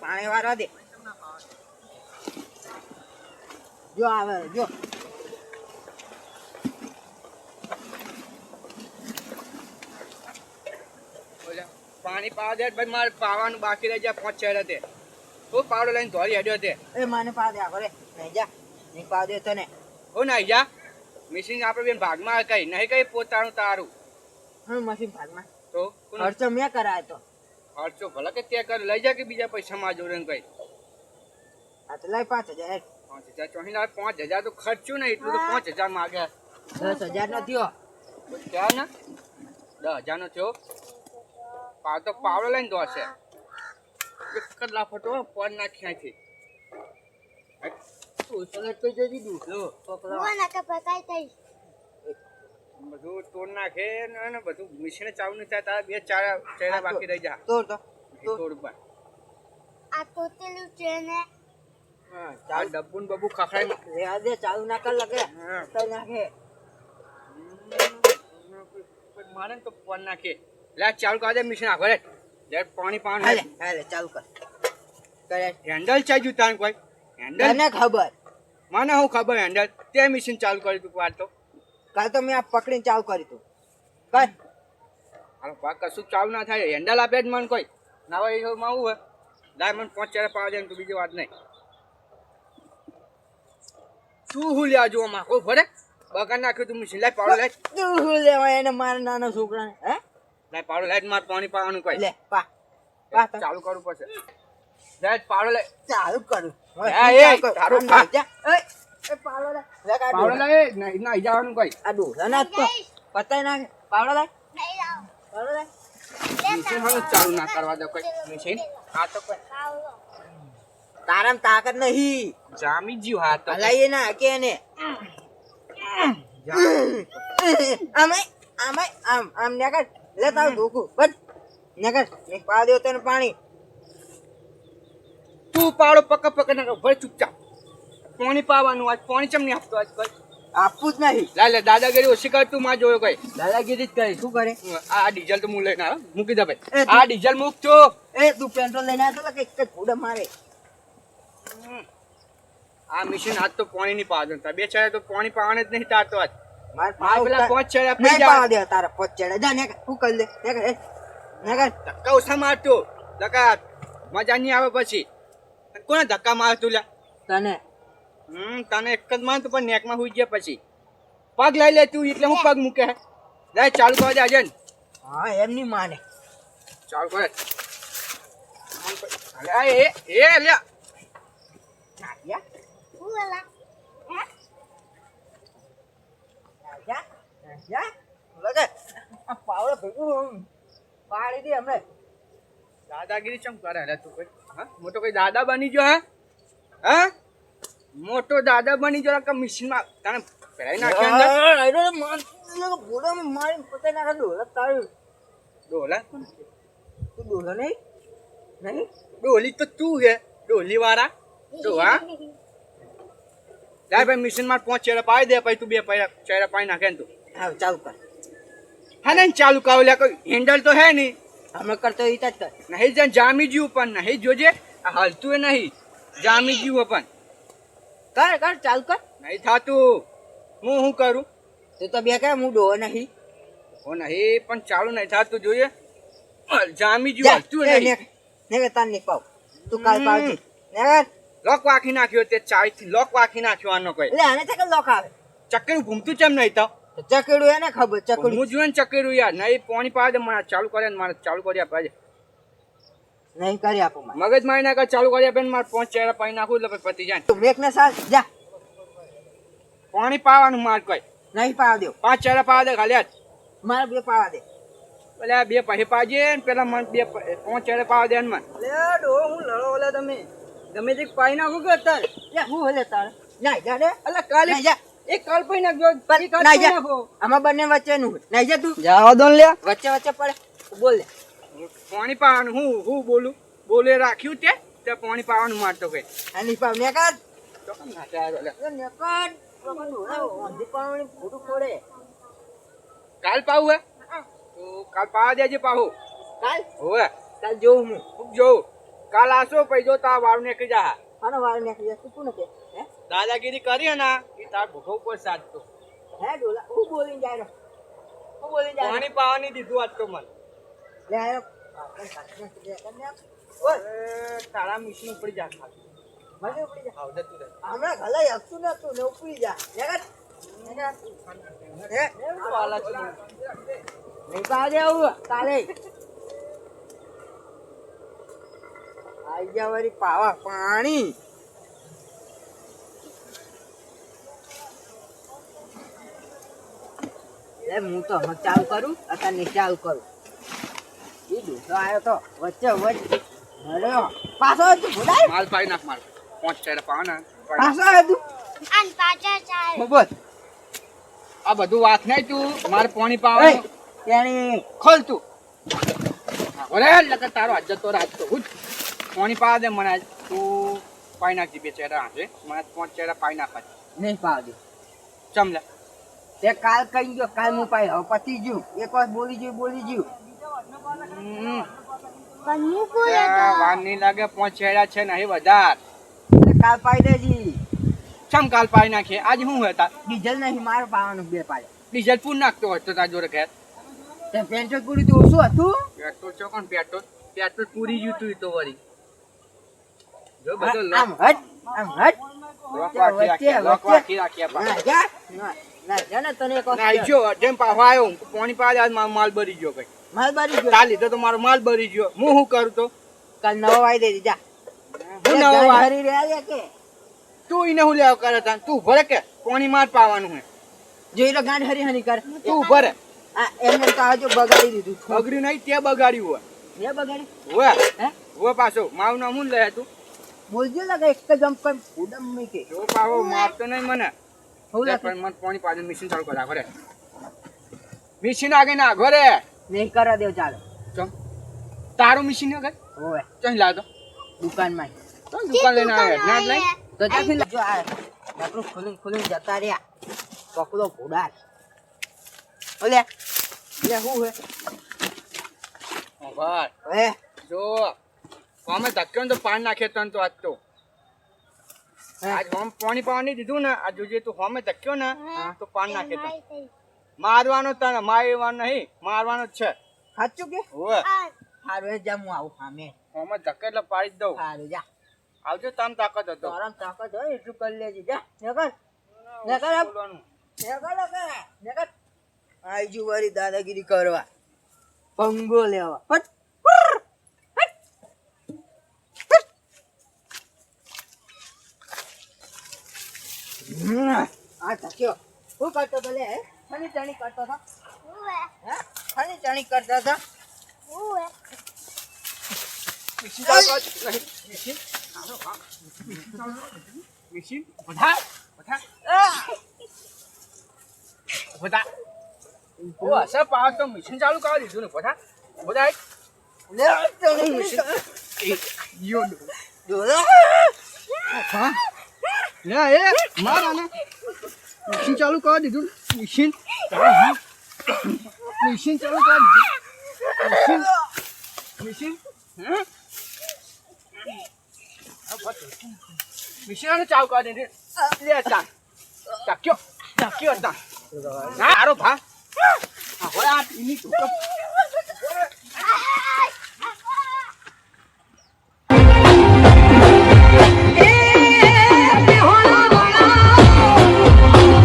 પાણી વાળા દે. જો આવે જો. પાણી પાવા દે ભાઈ મારે પાવાનું બાકી રહી જાય પાંચ ચાર તે હું પાવડો લઈને ધોરી હેડ્યો તે એ મને પા દે આગળ નહીં જા. નહીં પા દે તને. હું નહીં જા. મિશીન આપણે બેન ભાગમાં કઈ નહીં કઈ પોતાનું તારું. હું મશીન ભાગમાં. તો ખર્ચો મેં કરાયો તો. ખર્ચો ભલે કે ત્યાં કરી લઈ જા કે બીજા પૈસા માં જોડે ને કઈ આટલા પાંચ હજાર. પાંચ હજાર ચોહી લાખ પાંચ હજાર તો ખર્ચ્યું ને એટલું તો પાંચ હજાર માગ્યા દસ હજાર નો થયો. ક્યાં ને? દસ હજાર નો થયો. પા તો પાવડો લઈને દોશે એક જ લાફટો તો નાખ્યાથી નાખ્યા છે ઉસલટ તો જજી દૂધો પકડો બધું તોડ નાખે ને બધું મિશ્રણ ચાલુ નહીં થાય તારા બે ચાર ચહેરા બાકી રહી જા. તોડ તો તોડ. હા આ ચાલ ડબ્બુ ને. બબ્બુ ખખડાઈ રેવા દે ચાલુ ના કર લગે હા. કઈ નાખે. મારે ને તો પણ નાખે. લે ચાલુ કર દે મિશ્રણ આગળ લે. પાણી પાણી હાલે ચાલુ કર. કરે. હેન્ડલ ચાઈ જુ તાન કોઈ? હેન્ડલ? મને ખબર? મને હું ખબર હેન્ડલ? તે મિશન ચાલુ કર્યું તું વાર તો? કાલ તો મેં આ પકડીને ચાવ કરી તું. કર આનો પાક કશું ચાવ ના થાય. હેન્ડલ આપે જ મને કોઈ. ના હોય એવું આવું હોય? મને પાંચ ચાર પાવા જાય તો બીજી વાત નહીં. શું હું લ્યા જો માં કોઈ ભરે બગાડ નાખ્યું તું સિલાઈ પાડો લે તું શું લેવા એને મારા નાના છોકરાને હે? લાય પાડો લાય મારે પાણી પાવાનું કોઈ. લે પા. પા. ચાલુ કરવું પડશે લાય પાવડો લે ચાલુ કરું. એ, તારું જા. એ, એ પાવડો લે. લે પાવડો ડોહા. ના જવાનું કોઈ. આ ડોહા ના તો પતાઈ નાખે. પાવડો લે પાવડો લે ચાલુ ના કરવા દો કોઈ. મિશીન હા તો કોઈ. તારામ તાકાત નહીં. જામી જ્યું હા તો. હલાઈએ ના કે એને. આમે આમે આમ આમ નેકર. લે તારું ધોકું બસ. નેકર ને પા દેવ તને પાણી. તું પાડો પક પક ના ભલે ચૂપચાપ. પાણી પાવાનું આજ પાણી ચમ નહીં આપતો આજકાલ આપવું જ નહીં. લાલે દાદાગીરી ઓછી કર તું માં જોયો કઈ. દાદાગીરી જ કરી શું કરે? આ ડીઝલ તો હું લઈને આવ્યો મૂકી દે ભાઈ. આ ડીઝલ મૂક છો એ તું પેટ્રોલ લઈને આવ્યો કે એક ઘોડે મારે. આ મિશન આજ તો પાણી નહીં પાવા બે ચાર તો પાણી પાવાને જ નહીં તારતો આજ. મારે પેલા પાંચ ચાર નહીં પાવા દે તારા પોચ ચડે જા નેકર શું કરી દે? નેકર એ ધક્કા ઓછા મારતો. ધક્કા. મજા નહીં આવે પછી. કોને ધક્કા મારતું લ્યા? તને હમ તને એક જ માર પણ નેકમાં હુઈ ગયા પછી. પગ લઈ લે તું એટલે હું પગ મૂકે લે ચાલુ કરવા દે આજે હા એમ નહીં માને. ચાલુ કરે. અલે એ એ લે. પાવડો ભેગું પાડી દે અમે દાદાગીરી ચમ કરે? તું કોઈ હા? મોટો કોઈ દાદા બની ગયો હે? હા? મોટો દાદા બની ગયો કે મશીનમાં તને ફેરાઈ નાખ્યો અંદર. મારી પોતે નાખે ડોલા તારું ડોલા તું ડોલો નહીં? નહીં? ડોલી તો તું હે ડોલી વાળા તો હા. જાય ભાઈ મિશનમાં પાંચ ચેરા પાઈ દે પછી તું બે પૈરા ચેરા પાઈ નાખે ને તું. હા ચાલુ કર. હા ને ચાલુ લે કોઈ હેન્ડલ તો હે નહીં. અમે કરતો ઈતા જ કર. નહીં જામી જ્યું પણ નહીં જોજે. હાલતું એ નહીં. જામી જ્યું પણ. કર કર ચાલુ કર. નહીં થાતું. હું શું કરું? તું તો બે કહે હું ડોહો નહીં. ઓ નહીં પણ ચાલુ નહીં થાતું જોઈએ. જામી જ્યું એ નહીં. ને તાર નહીં પાવ તું કાલ. પાવજી. નેક લોક વાખી નાખ્યો તે ચાવી લોક વાખી નાખ્યો આનો કોઈ. એટલે આને ચકલ લોક આવે? ચક્કર ઘૂમતું ચમ નહીં તો? ચકડું એને ખબર ચકડું. હું જોયું ચકડું યાર. નહીં પોણી પાડે મને ચાલુ કર્યા ને મારે ચાલુ કર્યા આપે નહીં કરી આપું મગજ મારી નાખે ચાલુ કરી આપે મારે પાંચ ચહેરા પાણી નાખું એટલે પતી જાય. તું મેક ને સાસ જા. પાણી પાવાનું માર કોઈ. નહીં પાવા દેવ પાંચ ચહેરા પાવા દે ખાલી મારે બે પાવા દે. પેલા બે પહી પાજે ને પેલા મને બે પાંચ ચહેરા પાવા દે મને. લે ડો હું લડો ઓલા તમે. ગમે તે પાઈ નાખું કે અત્યારે. લે હું હલે તારે. ના જા રે. અલા કાલે જા. એક કાલ પાઈ નાખજો પરી કાલ નાખો. આમાં બંને વચ્ચેનું નહીં જા તું. જાવા દો લે વચ્ચે વચ્ચે પડે. બોલ લે. પાણી પાવાનું હું હું બોલું? બોલે રાખ્યું તે તે પાણી પાવાનું મારતો કઈ આની પાવ ને કર તો કેમ નાખે આ લે. ને કર બાબા ડોળા વાંધી પાવણી ફોટું ફોડે કાલ પાવ હે? તો કાલ પાવા દેજે પાહો. કાલ? હોવે. કાલ જોઉં હું. ખૂબ જોઉં. કાલ આસો પૈજો તાર વાળ નીકળી જા આનો વાળ નીકળી જાય તું નથી કે હે? દાદાગીરી કરી ને? એ તાર ભૂખો પર સાચતો હે ડોલા હું બોલીને જાય? હું બોલી જાય? પાણી પાવાની દીધું આજ તો મને. લે આયો તારા મિશન ઉપડી જા મને ઉપડી જા. આવડે તું ને ઉપડી જા. નહીં પાડે આવું કાલે. આઈ વળી પાવા પાણી. હું તો ચાલુ કરું અથવા ચાલુ કરું. એ દૂધો આવ્યો તો વચ્ચે વચ્ચે. અરે પાછો તું ભૂલાય માલ પાઈ નાખ માલ. પાંચ ટેરા પાવાના. પાછો આવ્યો તું અને પાછા ચાલ. બોલ આ બધું વાત નહીં તું. મારે પાણી એ તેણી ખોલ તું. અરે લગન તારો આજ તો રાત તો હું પાણી પાવા દે મને આજ. તું પાઈ નાખજી બે ચેડા આજે મને પાંચ ચેડા પાઈ નાખવા નહીં પાવા દે. ચમલા તે કાલ કહી ગયો કાલ હું પાઈ હવે પતી ગયું. એક વાર બોલી ગયું બોલી ગયું. આ લાગે પાંચ છે નહીં વધાર. કાલ પાઈ દેજી. ચમ કાલ પાઈ નાખીએ? આજ હું હતા? ડીઝલ નહીં મારે પાવાનું બે પાડે. ડીઝલ પૂર નાખતો હોય તો તાર જોડે ઘેર. તે પૂરી તો ઓછું હતું. પેટ્રોલ છો પેટ્રોલ. પેટ્રોલ પૂરી ગયું તું તો વળી. જો બધો આમ હટ આમ હટ. રાખ્યા, લોક વાંકી રાખ્યા પા. ના જા. ના ના જા ને તને એક ના, આઈ ગયો, જેમ પાછો આવ્યો પાણી પાડે આજ માલ બરી ગયો કઈ. માલબારી ગયો. તાલી તો મારો માલ બરી ગયો. હું શું કરું તો? કાલ નવો વાઈ દેજે જા હું નવો ગાય રહ્યા છે કે? તું ઈને હું લેવા કરે તાન? તું ભરે કે? પાણી માર પાવાનું હે? જોઈ લો ગાંઠ હરી હરી કર. તું ભરે. આ એમને તો હજુ બગાડી દીધું. બગડ્યું નહીં તે બગાડ્યું હોય. મેં બગાડી. હોય હે? હોય પાછો. માવ નામ હું લે તું? બોલજો લગે એક જ જમ્પ કર ઉડમ મી કે. જો માર મારતો નહીં મને. હું લે પણ મને પાણી પાડે મશીન ચાલુ કરા ઘરે મશીન આગે ના ઘરે નહીં કરવા દેવ ચાલો. ચો તારું મશીન આગળ ઓવે. ચમ દુકાનમાં તો દુકાન લઈને આવ્યા ના લઈ તો ત્યાંથી જો આ આપણું ખોલીને ખોલીને જતા રહ્યા. પકડો ભૂડાર. ઓલે. લે હું હે? ભાઈ. હે જો કોમે ધક્યો ને તો પાણી નાખે તન તો આજ તો. હે? આજ હોમ પાણી પાણી દીધું ને આ જોજે તું હોમે ધક્યો ને તો પાણી નાખે તન. મારવાનો તને મારવાનો નહીં મારવાનો જ છે. સાચું કે? હોવે. હારું એ જા હું આવું સામે હોમે ધક્કે એટલે પાડી જ દઉં. હારું જા. આવજો તમ તાકાત હતો. તારામ તાકાત હોય એટલું કરી લેજે જા. નકર નકર નકર નકર નકર. આઈજુ વાળી દાદાગીરી કરવા. પંગો લેવા. હટ હમ, આ તક્યો શું કરતો તો લે ખની ચણી કરતો હતો. ખની ચણી કરતો હતો. મશીન ચાલુ કર. નહીં, મશીન? હાલો, હા. મશીન? બધા? બધા? બધા? ઓ અસર પાવર તો મશીન ચાલુ કરી દીધું ને બધા? બધા લે ચણી મશીન. યો ડોલા હા? લે એ માર આને. મશીન ચાલુ કરી દીધું મશીન. મશીન ચાલુ કરી મશીન મશીન મશીન ચાલુ કરી દીધું. લે ચા ચાક્યો ચાક્યો તા ના આરો ભા. આ હોય આ ટીની ટોકો